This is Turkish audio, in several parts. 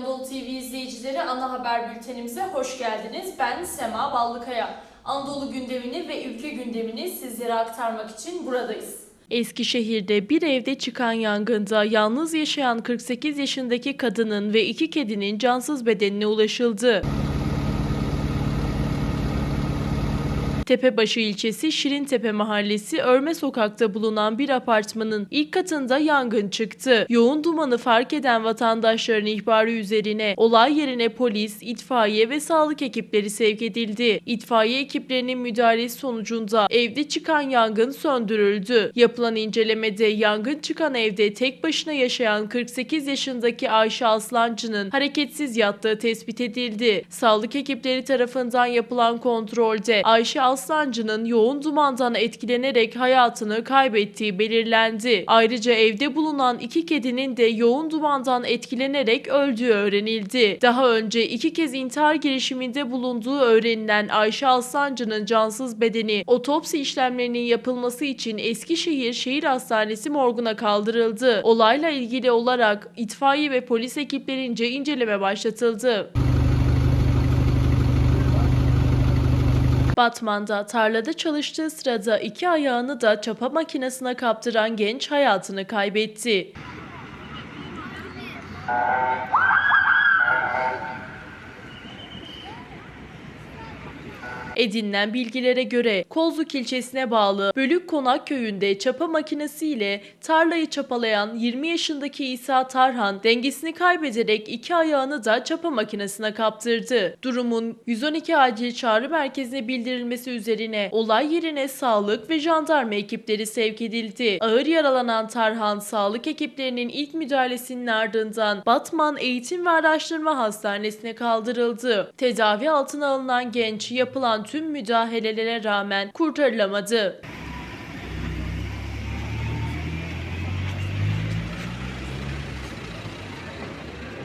Anadolu TV izleyicileri ana haber bültenimize hoş geldiniz. Ben Sema Ballıkaya. Anadolu gündemini ve ülke gündemini sizlere aktarmak için buradayız. Eskişehir'de bir evde çıkan yangında yalnız yaşayan 48 yaşındaki kadının ve iki kedinin cansız bedenine ulaşıldı. Tepebaşı ilçesi Şirintepe mahallesi Örme sokakta bulunan bir apartmanın ilk katında yangın çıktı. Yoğun dumanı fark eden vatandaşların ihbarı üzerine olay yerine polis, itfaiye ve sağlık ekipleri sevk edildi. İtfaiye ekiplerinin müdahalesi sonucunda evde çıkan yangın söndürüldü. Yapılan incelemede yangın çıkan evde tek başına yaşayan 48 yaşındaki Ayşe Aslancı'nın hareketsiz yattığı tespit edildi. Sağlık ekipleri tarafından yapılan kontrolde Ayşe Aslancı'nın yoğun dumandan etkilenerek hayatını kaybettiği belirlendi. Ayrıca evde bulunan iki kedinin de yoğun dumandan etkilenerek öldüğü öğrenildi. Daha önce iki kez intihar girişiminde bulunduğu öğrenilen Ayşe Aslancı'nın cansız bedeni otopsi işlemlerinin yapılması için Eskişehir Şehir Hastanesi morguna kaldırıldı. Olayla ilgili olarak itfaiye ve polis ekiplerince inceleme başlatıldı. Batman'da tarlada çalıştığı sırada iki ayağını da çapa makinesine kaptıran genç hayatını kaybetti. Edinilen bilgilere göre Kozluk ilçesine bağlı Bölük Konak köyünde çapa makinesiyle tarlayı çapalayan 20 yaşındaki İsa Tarhan dengesini kaybederek iki ayağını da çapa makinesine kaptırdı. Durumun 112 acil çağrı merkezine bildirilmesi üzerine olay yerine sağlık ve jandarma ekipleri sevk edildi. Ağır yaralanan Tarhan sağlık ekiplerinin ilk müdahalesinin ardından Batman Eğitim ve Araştırma Hastanesi'ne kaldırıldı. Tedavi altına alınan genç yapılan tüm müdahalelere rağmen kurtarılamadı.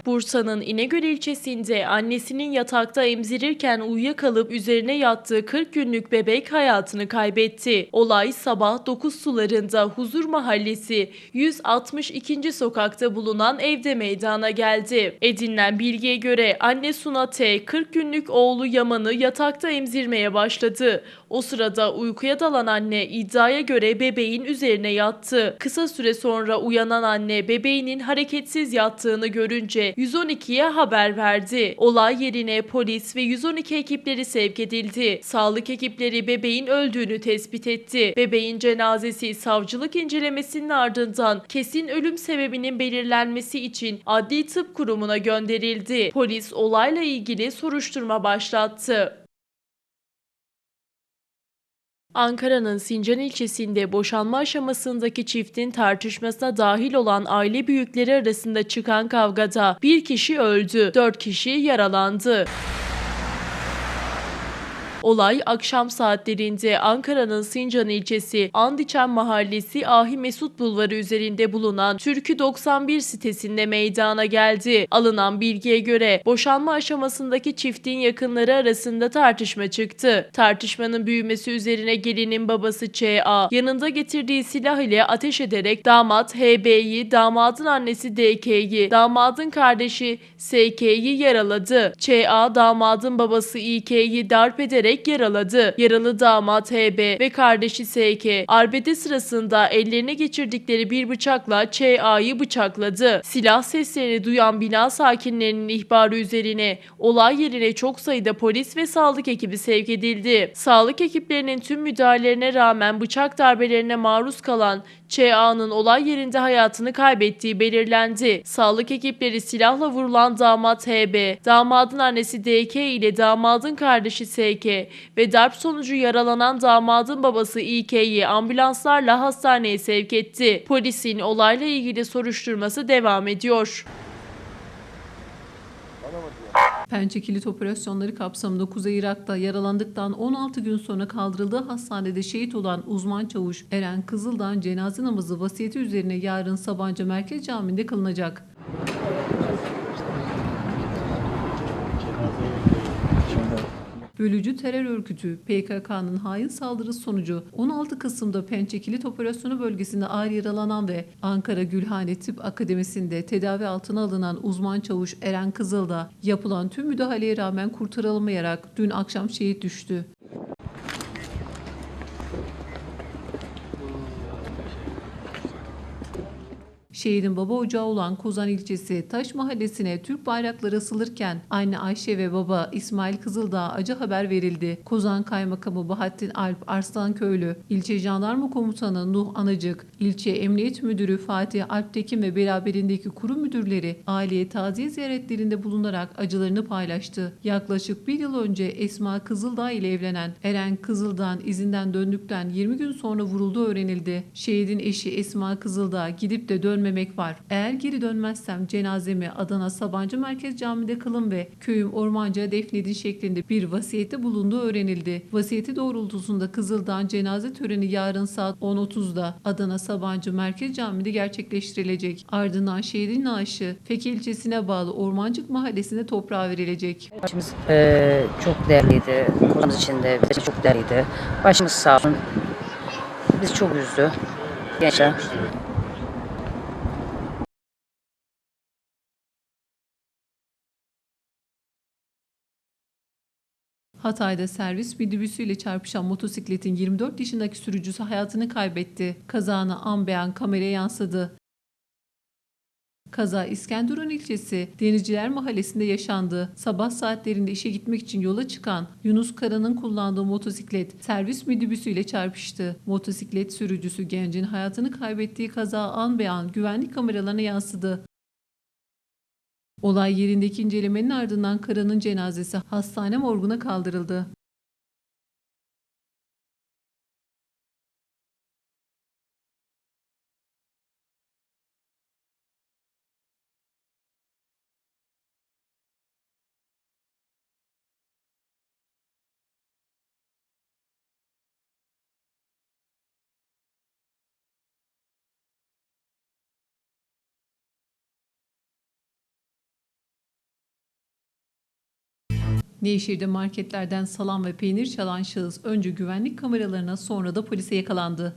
Bursa'nın İnegöl ilçesinde annesinin yatakta emzirirken uyuyakalıp üzerine yattığı 40 günlük bebek hayatını kaybetti. Olay sabah 9 sularında Huzur Mahallesi 162. sokakta bulunan evde meydana geldi. Edinilen bilgiye göre anne Suna T 40 günlük oğlu Yaman'ı yatakta emzirmeye başladı. O sırada uykuya dalan anne iddiaya göre bebeğin üzerine yattı. Kısa süre sonra uyanan anne bebeğinin hareketsiz yattığını görünce 112'ye haber verdi. Olay yerine polis ve 112 ekipleri sevk edildi. Sağlık ekipleri bebeğin öldüğünü tespit etti. Bebeğin cenazesi savcılık incelemesinin ardından kesin ölüm sebebinin belirlenmesi için Adli Tıp Kurumu'na gönderildi. Polis olayla ilgili soruşturma başlattı. Ankara'nın Sincan ilçesinde boşanma aşamasındaki çiftin tartışmasına dahil olan aile büyükleri arasında çıkan kavgada bir kişi öldü, dört kişi yaralandı. Olay akşam saatlerinde Ankara'nın Sincan ilçesi Andiçen Mahallesi Ahi Mesut Bulvarı üzerinde bulunan Türkü 91 sitesinde meydana geldi. Alınan bilgiye göre boşanma aşamasındaki çiftin yakınları arasında tartışma çıktı. Tartışmanın büyümesi üzerine gelinin babası Ç.A. yanında getirdiği silah ile ateş ederek damat H.B.'yi, damadın annesi D.K.'yi, damadın kardeşi S.K.'yi yaraladı. Ç.A. damadın babası İ.K.'yi darp ederek yaraladı. Yaralı damat H.B. ve kardeşi S.K. arbede sırasında ellerine geçirdikleri bir bıçakla Ç.A.'yı bıçakladı. Silah seslerini duyan bina sakinlerinin ihbarı üzerine olay yerine çok sayıda polis ve sağlık ekibi sevk edildi. Sağlık ekiplerinin tüm müdahalelerine rağmen bıçak darbelerine maruz kalan Ç.A.'nın olay yerinde hayatını kaybettiği belirlendi. Sağlık ekipleri silahla vurulan damat H.B., damadın annesi D.K. ile damadın kardeşi S.K. ve darp sonucu yaralanan damadın babası İ.K.'yi ambulanslarla hastaneye sevk etti. Polisin olayla ilgili soruşturması devam ediyor. Pençe kilit operasyonları kapsamında Kuzey Irak'ta yaralandıktan 16 gün sonra kaldırıldığı hastanede şehit olan uzman çavuş Eren Kızıldağ'ın cenaze namazı vasiyeti üzerine yarın Sabancı Merkez Camii'nde kılınacak. Bölücü terör örgütü PKK'nın hain saldırısı sonucu 16 Kasım'da Pençe Kilit Operasyonu bölgesinde ağır yaralanan ve Ankara Gülhane Tıp Akademisi'nde tedavi altına alınan uzman çavuş Eren Kızılda yapılan tüm müdahaleye rağmen kurtarılamayarak dün akşam şehit düştü. Şehidin baba ocağı olan Kozan ilçesi Taş Mahallesi'ne Türk bayrakları asılırken anne Ayşe ve baba İsmail Kızıldağ acı haber verildi. Kozan Kaymakamı Bahattin Alp Arslanköylü, ilçe jandarma komutanı Nuh Anacık, ilçe emniyet müdürü Fatih Alptekin ve beraberindeki kurum müdürleri aileye taziye ziyaretlerinde bulunarak acılarını paylaştı. Yaklaşık bir yıl önce Esma Kızıldağ ile evlenen Eren Kızıldağ'ın izinden döndükten 20 gün sonra vurulduğu öğrenildi. Şehidin eşi Esma Kızıldağ gidip de dönmemek var. Eğer geri dönmezsem cenazemi Adana Sabancı Merkez Camii'de kılın ve köyüm Ormanca defnedin şeklinde bir vasiyette bulunduğu öğrenildi. Vasiyeti doğrultusunda Kızıldağ'ın cenaze töreni yarın saat 10.30'da Adana Sabancı Merkez Camii'de gerçekleştirilecek. Ardından şehidin naaşı Feke ilçesine bağlı Ormancık Mahallesi'ne toprağa verilecek. Başımız eee, çok değerliydi. Konumuz için de bize çok değerliydi. Başımız sağ olsun. Bizi çok üzdü. Gençler. Hatay'da servis minibüsüyle çarpışan motosikletin 24 yaşındaki sürücüsü hayatını kaybetti. Kazanı an beyan kameraya yansıdı. Kaza İskenderun ilçesi Denizciler Mahallesi'nde yaşandı. Sabah saatlerinde işe gitmek için yola çıkan Yunus Kara'nın kullandığı motosiklet servis minibüsüyle çarpıştı. Motosiklet sürücüsü gencin hayatını kaybettiği kaza an be an güvenlik kameralarına yansıdı. Olay yerindeki incelemenin ardından Kara'nın cenazesi hastane morguna kaldırıldı. Nevşehir'de marketlerden salam ve peynir çalan şahıs önce güvenlik kameralarına sonra da polise yakalandı.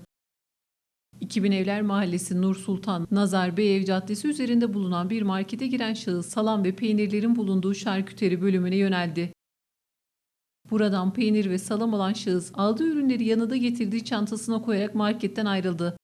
2000 Evler Mahallesi Nur Sultan Nazar Beyev Caddesi üzerinde bulunan bir markete giren şahıs salam ve peynirlerin bulunduğu şarküteri bölümüne yöneldi. Buradan peynir ve salam alan şahıs aldığı ürünleri yanında getirdiği çantasına koyarak marketten ayrıldı.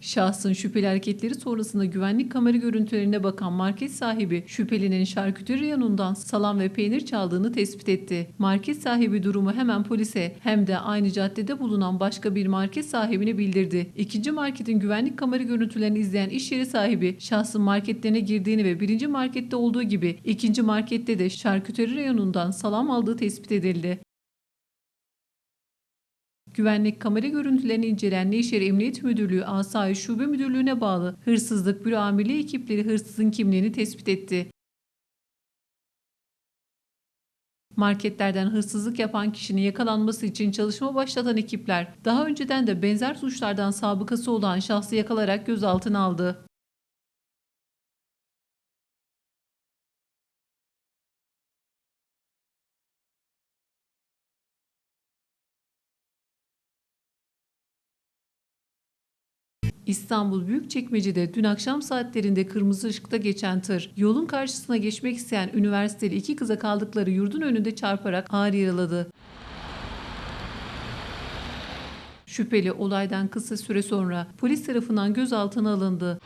Şahsın şüpheli hareketleri sonrasında güvenlik kamera görüntülerine bakan market sahibi şüphelinin şarküteri yanından salam ve peynir çaldığını tespit etti. Market sahibi durumu hemen polise hem de aynı caddede bulunan başka bir market sahibine bildirdi. İkinci marketin güvenlik kamera görüntülerini izleyen iş yeri sahibi şahsın marketlerine girdiğini ve birinci markette olduğu gibi ikinci markette de şarküteri reyonundan salam aldığı tespit edildi. Güvenlik kamera görüntülerini inceleyen Nevşehir Emniyet Müdürlüğü Asayiş Şube Müdürlüğü'ne bağlı Hırsızlık Büro Amirliği ekipleri hırsızın kimliğini tespit etti. Marketlerden hırsızlık yapan kişinin yakalanması için çalışma başlatan ekipler daha önceden de benzer suçlardan sabıkası olan şahsı yakalarak gözaltına aldı. İstanbul Büyükçekmece'de dün akşam saatlerinde kırmızı ışıkta geçen tır, yolun karşısına geçmek isteyen üniversiteli iki kıza kaldıkları yurdun önünde çarparak ağır yaraladı. Şüpheli olaydan kısa süre sonra polis tarafından gözaltına alındı.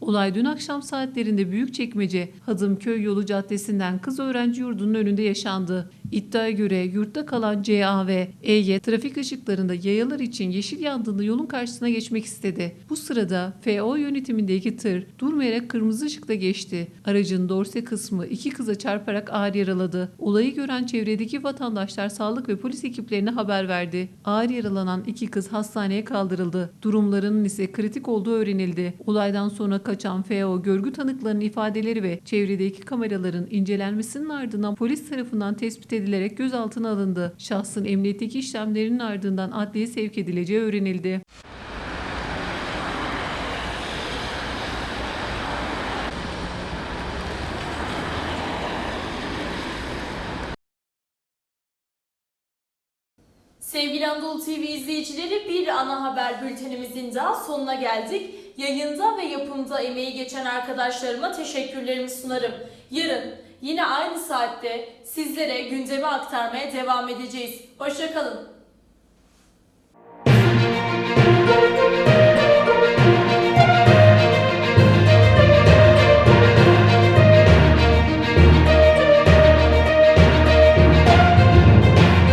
Olay dün akşam saatlerinde Büyükçekmece Hadımköy yolu caddesinden kız öğrenci yurdunun önünde yaşandı. İddiaya göre yurtta kalan CA ve EY trafik ışıklarında yayalar için yeşil yandığında yolun karşısına geçmek istedi. Bu sırada FO yönetimindeki tır durmayarak kırmızı ışıkta geçti. Aracın dorse kısmı iki kıza çarparak ağır yaraladı. Olayı gören çevredeki vatandaşlar sağlık ve polis ekiplerine haber verdi. Ağır yaralanan iki kız hastaneye kaldırıldı. Durumlarının ise kritik olduğu öğrenildi. Olaydan sonra kaçan FO görgü tanıklarının ifadeleri ve çevredeki kameraların incelenmesinin ardından polis tarafından tespit edilerek gözaltına alındı. Şahsın emniyetteki işlemlerinin ardından adliye sevk edileceği öğrenildi. Sevgili Anadolu TV izleyicileri bir ana haber bültenimizin daha sonuna geldik. Yayında ve yapımda emeği geçen arkadaşlarıma teşekkürlerimi sunarım. Yarın yine aynı saatte sizlere gündemi aktarmaya devam edeceğiz. Hoşçakalın.